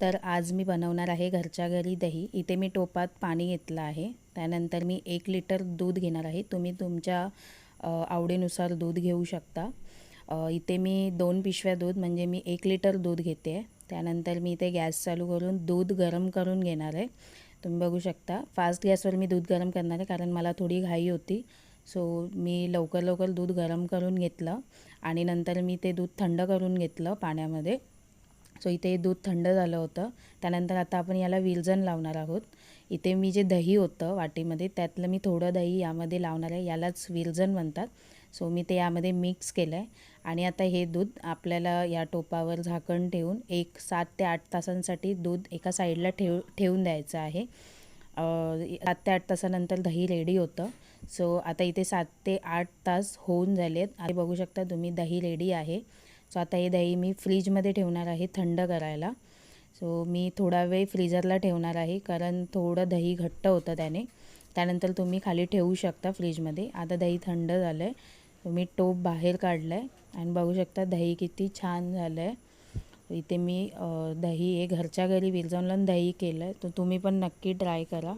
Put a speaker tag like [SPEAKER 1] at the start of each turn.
[SPEAKER 1] तर आज मी बनवणार आहे घरच्या घरी दही. इथे मी टोपात पाणी घेतलं आहे. त्यानंतर मी एक लिटर दूध घेणार आहे. तुम्ही तुमच्या आवडीनुसार दूध घेऊ शकता. इथे मी दोन पिशव्या दूध म्हणजे मी एक लिटर दूध घेते. आहे त्यानंतर मी इथे गॅस चालू करून दूध गरम करून घेणार आहे. तुम्ही बघू शकता. फास्ट गॅसवर मी दूध गरम करणार आहे कारण मला थोडी घाई होती. सो मी लवकर लवकर दूध गरम करून घेतलं आणि नंतर मी ते दूध थंड करून घेतलं पाण्यामध्ये. सो इथे दूध थंड झालं होतं. त्यानंतर आता आपण याला विरजण लावणार आहोत. इथे मी जे दही होतं वाटीमध्ये त्यातलं मी थोडं दही यामध्ये लावणार आहे. यालाच विरजण म्हणतात. सो मी ते यामध्ये मिक्स केलं आहे आणि आता हे दूध आपल्याला या टोपावर झाकण ठेवून एक सात ते आठ तासांसाठी दूध एका साईडला ठेव ठेवून द्यायचं आहे. सात ते आठ तासानंतर दही रेडी होतं. सो आता इथे सात ते आठ तास होऊन झालेत. आणि बघू शकता तुम्ही दही रेडी आहे. सो आता हे दही मी फ्रीजमध्ये ठेवणार आहे थंड करायला. सो मी थोडा वेळ फ्रीजरला ठेवणार आहे कारण थोडं दही घट्ट होतं त्याने. त्यानंतर तुम्ही खाली ठेवू शकता फ्रीजमध्ये. आता दही थंड झालं आहे तुम्ही मी टोप बाहेर काढलं आहे आणि बघू शकता दही किती छान झालं आहे इथे मी दही हे घरच्या घरी विरजवलं दही केलं आहे तर तुम्ही पण नक्की ट्राय करा.